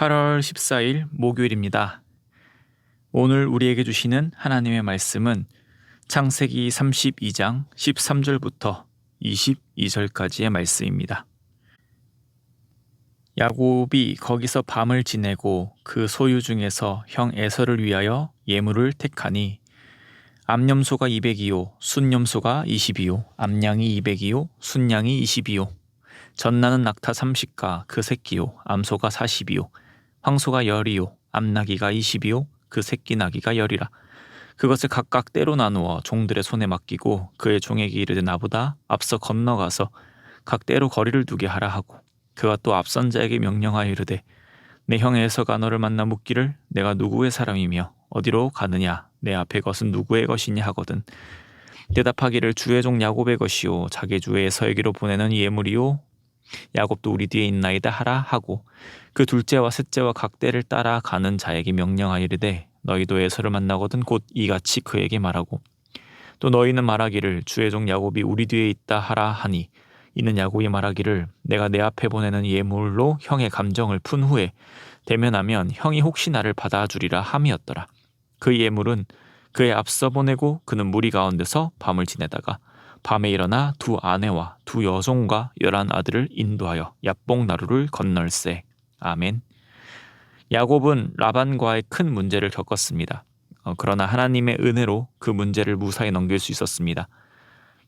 8월 14일 목요일입니다. 오늘 우리에게 주시는 하나님의 말씀은 창세기 32장 13절부터 22절까지의 말씀입니다. 야곱이 거기서 밤을 지내고 그 소유 중에서 형 에서를 위하여 예물을 택하니 암염소가 200이요 순염소가 20이요 암양이 200이요 순양이 20이요 전나는 낙타 30가 그 새끼요 암소가 40이요 황소가 열이요 암나기가 20이요 그 새끼 나기가 열이라. 그것을 각각 때로 나누어 종들의 손에 맡기고 그의 종에게 이르되 나보다 앞서 건너가서 각 때로 거리를 두게 하라 하고 그가 또 앞선 자에게 명령하여 이르되 내 형 에서가 너를 만나 묻기를 내가 누구의 사람이며 어디로 가느냐? 내 앞에 것은 누구의 것이냐? 하거든. 대답하기를 주의 종 야곱의 것이요 자기 주의 에서에게로 보내는 예물이요 야곱도 우리 뒤에 있나이다 하라 하고 그 둘째와 셋째와 각대를 따라 가는 자에게 명령하이르되 너희도 에서를 만나거든 곧 이같이 그에게 말하고 또 너희는 말하기를 주의 종 야곱이 우리 뒤에 있다 하라 하니 이는 야곱이 말하기를 내가 내 앞에 보내는 예물로 형의 감정을 푼 후에 대면하면 형이 혹시 나를 받아주리라 함이었더라. 그 예물은 그의 앞서 보내고 그는 무리 가운데서 밤을 지내다가 밤에 일어나 두 아내와 두 여종과 열한 아들을 인도하여 야뽕 나루를 건널세. 아멘. 야곱은 라반과의 큰 문제를 겪었습니다. 어, 그러나 하나님의 은혜로 그 문제를 무사히 넘길 수 있었습니다.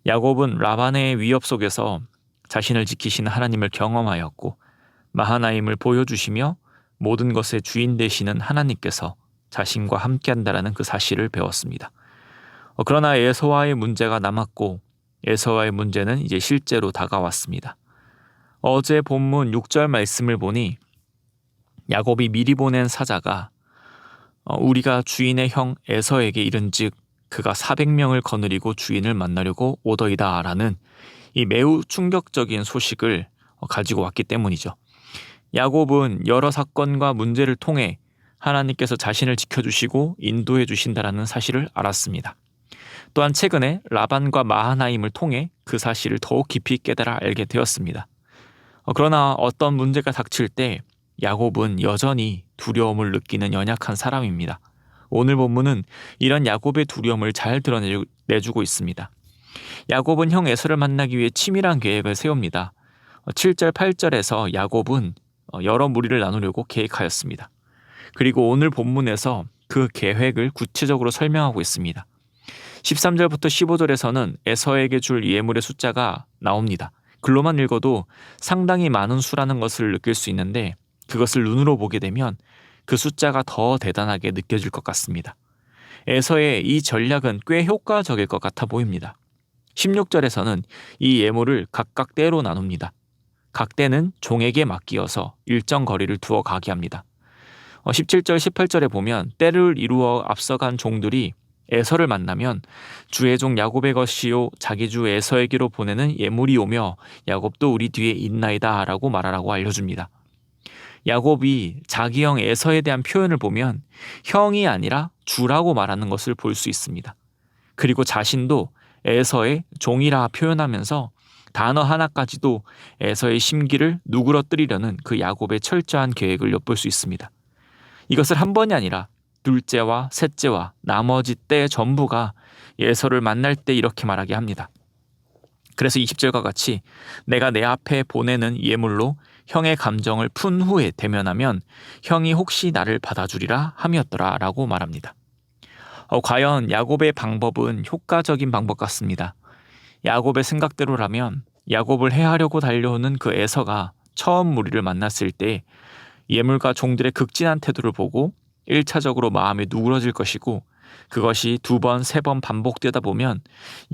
야곱은 라반의 위협 속에서 자신을 지키시는 하나님을 경험하였고 마하나임을 보여주시며 모든 것의 주인 되시는 하나님께서 자신과 함께한다라는 그 사실을 배웠습니다. 어, 그러나 에서와의 문제가 남았고 에서와의 문제는 이제 실제로 다가왔습니다. 어제 본문 6절 말씀을 보니 야곱이 미리 보낸 사자가 어, 우리가 주인의 형 에서에게 이른즉 그가 400명을 거느리고 주인을 만나려고 오더이다라는 이 매우 충격적인 소식을 어, 가지고 왔기 때문이죠. 야곱은 여러 사건과 문제를 통해 하나님께서 자신을 지켜주시고 인도해 주신다라는 사실을 알았습니다. 또한 최근에 라반과 마하나임을 통해 그 사실을 더욱 깊이 깨달아 알게 되었습니다. 어, 그러나 어떤 문제가 닥칠 때 야곱은 여전히 두려움을 느끼는 연약한 사람입니다. 오늘 본문은 이런 야곱의 두려움을 잘 드러내주고 있습니다. 야곱은 형 에서를 만나기 위해 치밀한 계획을 세웁니다. 7절, 어, 8절에서 야곱은 어, 여러 무리를 나누려고 계획하였습니다. 그리고 오늘 본문에서 그 계획을 구체적으로 설명하고 있습니다. 13절부터 15절에서는 에서에게 줄 예물의 숫자가 나옵니다. 글로만 읽어도 상당히 많은 수라는 것을 느낄 수 있는데 그것을 눈으로 보게 되면 그 숫자가 더 대단하게 느껴질 것 같습니다. 에서의 이 전략은 꽤 효과적일 것 같아 보입니다. 16절에서는 이 예물을 각각 때로 나눕니다. 각 때는 종에게 맡기어서 일정 거리를 두어 가게 합니다. 17절, 어, 18절에 보면 때를 이루어 앞서간 종들이 에서를 만나면 주의 종 야곱의 것이요 자기 주 에서에게로 보내는 예물이 오며 야곱도 우리 뒤에 있나이다라고 말하라고 알려줍니다. 야곱이 자기 형 에서에 대한 표현을 보면 형이 아니라 주라고 말하는 것을 볼 수 있습니다. 그리고 자신도 에서의 종이라 표현하면서 단어 하나까지도 에서의 심기를 누그러뜨리려는 그 야곱의 철저한 계획을 엿볼 수 있습니다. 이것을 한 번이 아니라 둘째와 셋째와 나머지 때 전부가 예서를 만날 때 이렇게 말하게 합니다. 그래서 20절과 같이 내가 내 앞에 보내는 예물로 형의 감정을 푼 후에 대면하면 형이 혹시 나를 받아주리라 함이었더라 라고 말합니다. 어, 과연 야곱의 방법은 효과적인 방법 같습니다. 야곱의 생각대로라면 야곱을 해하려고 달려오는 그 에서가 처음 무리를 만났을 때 예물과 종들의 극진한 태도를 보고 1차적으로 마음이 누그러질 것이고 그것이 두 번, 세 번 반복되다 보면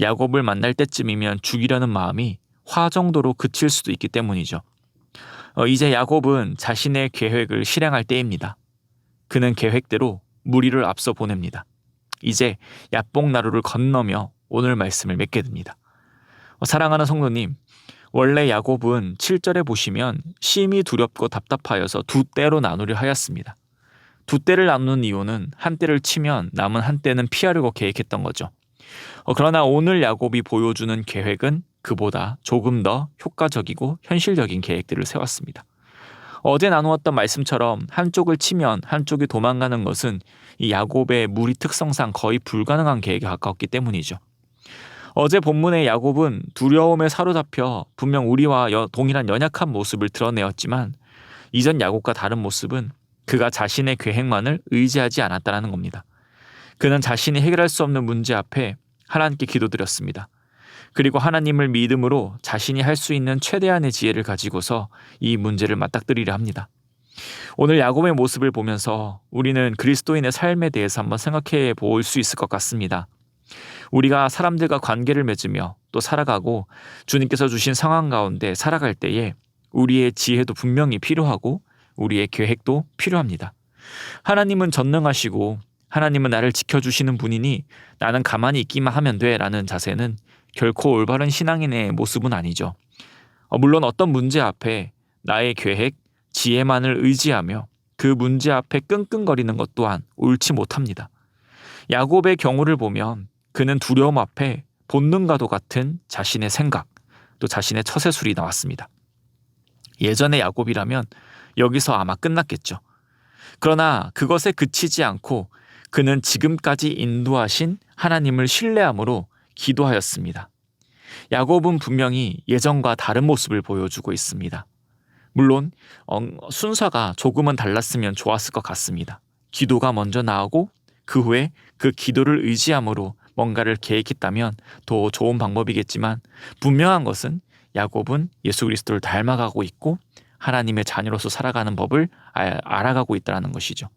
야곱을 만날 때쯤이면 죽이려는 마음이 화 정도로 그칠 수도 있기 때문이죠. 어, 이제 야곱은 자신의 계획을 실행할 때입니다. 그는 계획대로 무리를 앞서 보냅니다. 이제 야뽕나루를 건너며 오늘 말씀을 맺게 됩니다. 어, 사랑하는 성도님, 원래 야곱은 7절에 보시면 심히 두렵고 답답하여서 두 때로 나누려 하였습니다. 두 때를 나누는 이유는 한 때를 치면 남은 한 때는 피하려고 계획했던 거죠. 어, 그러나 오늘 야곱이 보여주는 계획은 그보다 조금 더 효과적이고 현실적인 계획들을 세웠습니다. 어제 나누었던 말씀처럼 한쪽을 치면 한쪽이 도망가는 것은 이 야곱의 무리 특성상 거의 불가능한 계획에 가까웠기 때문이죠. 어제 본문의 야곱은 두려움에 사로잡혀 분명 우리와 동일한 연약한 모습을 드러내었지만 이전 야곱과 다른 모습은 그가 자신의 계획만을 의지하지 않았다는 겁니다. 그는 자신이 해결할 수 없는 문제 앞에 하나님께 기도드렸습니다. 그리고 하나님을 믿음으로 자신이 할 수 있는 최대한의 지혜를 가지고서 이 문제를 맞닥뜨리려 합니다. 오늘 야곱의 모습을 보면서 우리는 그리스도인의 삶에 대해서 한번 생각해 볼 수 있을 것 같습니다. 우리가 사람들과 관계를 맺으며 또 살아가고 주님께서 주신 상황 가운데 살아갈 때에 우리의 지혜도 분명히 필요하고 우리의 계획도 필요합니다. 하나님은 전능하시고 하나님은 나를 지켜주시는 분이니 나는 가만히 있기만 하면 돼 라는 자세는 결코 올바른 신앙인의 모습은 아니죠. 어, 물론 어떤 문제 앞에 나의 계획, 지혜만을 의지하며 그 문제 앞에 끙끙거리는 것 또한 옳지 못합니다. 야곱의 경우를 보면 그는 두려움 앞에 본능과도 같은 자신의 생각, 또 자신의 처세술이 나왔습니다. 예전의 야곱이라면 여기서 아마 끝났겠죠. 그러나 그것에 그치지 않고 그는 지금까지 인도하신 하나님을 신뢰함으로 기도하였습니다. 야곱은 분명히 예전과 다른 모습을 보여주고 있습니다. 물론 어, 순서가 조금은 달랐으면 좋았을 것 같습니다. 기도가 먼저 나오고 그 후에 그 기도를 의지함으로 뭔가를 계획했다면 더 좋은 방법이겠지만 분명한 것은 야곱은 예수 그리스도를 닮아가고 있고 하나님의 자녀로서 살아가는 법을 알아가고 있다는 것이죠.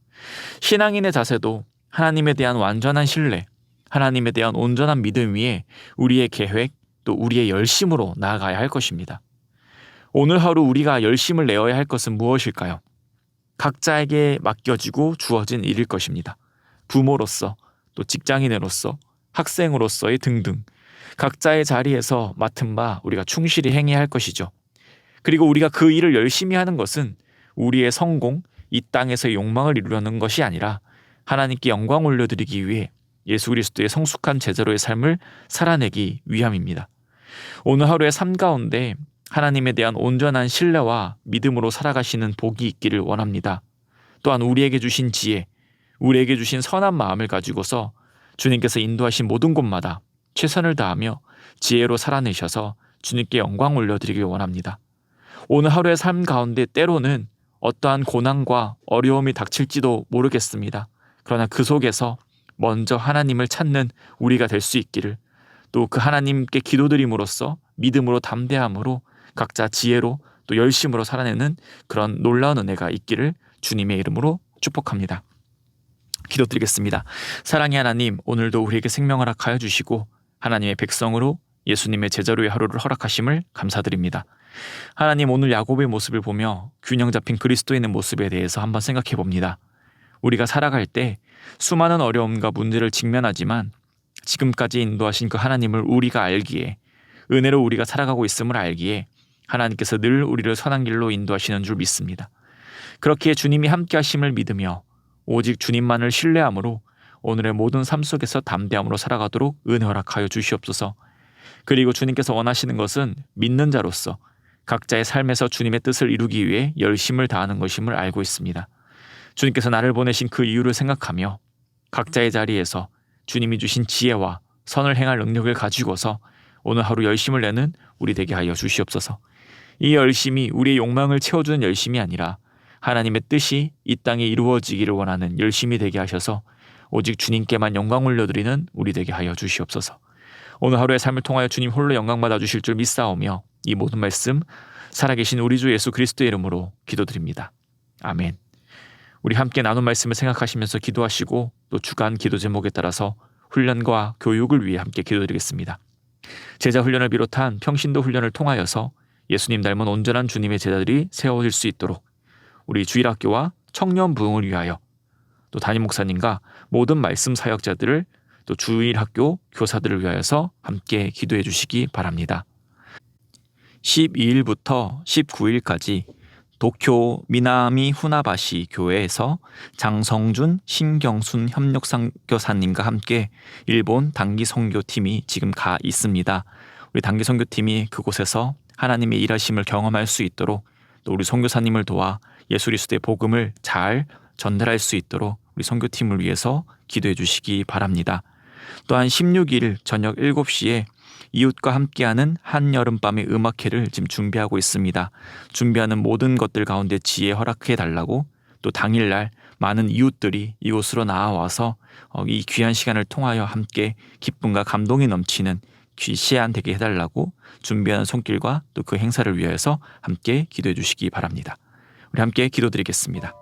신앙인의 자세도 하나님에 대한 완전한 신뢰, 하나님에 대한 온전한 믿음 위에 우리의 계획 또 우리의 열심으로 나아가야 할 것입니다. 오늘 하루 우리가 열심을 내어야 할 것은 무엇일까요? 각자에게 맡겨지고 주어진 일일 것입니다. 부모로서 또 직장인으로서 학생으로서의 등등 각자의 자리에서 맡은 바 우리가 충실히 행해야 할 것이죠. 그리고 우리가 그 일을 열심히 하는 것은 우리의 성공, 이 땅에서의 욕망을 이루려는 것이 아니라 하나님께 영광 올려드리기 위해 예수 그리스도의 성숙한 제자로의 삶을 살아내기 위함입니다. 오늘 하루의 삶 가운데 하나님에 대한 온전한 신뢰와 믿음으로 살아가시는 복이 있기를 원합니다. 또한 우리에게 주신 지혜, 우리에게 주신 선한 마음을 가지고서 주님께서 인도하신 모든 곳마다 최선을 다하며 지혜로 살아내셔서 주님께 영광 올려드리길 원합니다. 오늘 하루의 삶 가운데 때로는 어떠한 고난과 어려움이 닥칠지도 모르겠습니다. 그러나 그 속에서 먼저 하나님을 찾는 우리가 될 수 있기를 또 그 하나님께 기도드림으로써 믿음으로 담대함으로 각자 지혜로 또 열심으로 살아내는 그런 놀라운 은혜가 있기를 주님의 이름으로 축복합니다. 기도드리겠습니다. 사랑의 하나님, 오늘도 우리에게 생명을 허락하여 주시고 하나님의 백성으로 예수님의 제자로의 하루를 허락하심을 감사드립니다. 하나님 오늘 야곱의 모습을 보며 균형 잡힌 그리스도인의 모습에 대해서 한번 생각해 봅니다. 우리가 살아갈 때 수많은 어려움과 문제를 직면하지만 지금까지 인도하신 그 하나님을 우리가 알기에 은혜로 우리가 살아가고 있음을 알기에 하나님께서 늘 우리를 선한 길로 인도하시는 줄 믿습니다. 그렇게 주님이 함께 하심을 믿으며 오직 주님만을 신뢰함으로 오늘의 모든 삶 속에서 담대함으로 살아가도록 은혜 허락하여 주시옵소서. 그리고 주님께서 원하시는 것은 믿는 자로서 각자의 삶에서 주님의 뜻을 이루기 위해 열심을 다하는 것임을 알고 있습니다. 주님께서 나를 보내신 그 이유를 생각하며 각자의 자리에서 주님이 주신 지혜와 선을 행할 능력을 가지고서 오늘 하루 열심을 내는 우리 되게 하여 주시옵소서. 이 열심이 우리의 욕망을 채워주는 열심이 아니라 하나님의 뜻이 이 땅에 이루어지기를 원하는 열심이 되게 하셔서 오직 주님께만 영광 올려드리는 우리 되게 하여 주시옵소서. 오늘 하루의 삶을 통하여 주님 홀로 영광 받아 주실 줄 믿사오며 이 모든 말씀 살아계신 우리 주 예수 그리스도의 이름으로 기도드립니다. 아멘. 우리 함께 나눈 말씀을 생각하시면서 기도하시고 또 주간 기도 제목에 따라서 훈련과 교육을 위해 함께 기도드리겠습니다. 제자 훈련을 비롯한 평신도 훈련을 통하여서 예수님 닮은 온전한 주님의 제자들이 세워질 수 있도록 우리 주일학교와 청년 부흥을 위하여 또 담임 목사님과 모든 말씀 사역자들을 또 주일학교 교사들을 위하여서 함께 기도해 주시기 바랍니다. 12일부터 19일까지 도쿄 미나미 후나바시 교회에서 장성준, 신경순 협력선교사님과 함께 일본 단기 선교팀이 지금 가 있습니다. 우리 단기 선교팀이 그곳에서 하나님의 일하심을 경험할 수 있도록 또 우리 선교사님을 도와 예수 그리스도의 복음을 잘 전달할 수 있도록 우리 선교팀을 위해서 기도해 주시기 바랍니다. 또한 16일 저녁 7시에 이웃과 함께하는 한여름밤의 음악회를 지금 준비하고 있습니다. 준비하는 모든 것들 가운데 지혜 허락해 달라고 또 당일날 많은 이웃들이 이곳으로 나와서 어, 이 귀한 시간을 통하여 함께 기쁨과 감동이 넘치는 귀시안 되게 해달라고 준비하는 손길과 또 그 행사를 위해서 함께 기도해 주시기 바랍니다. 우리 함께 기도드리겠습니다.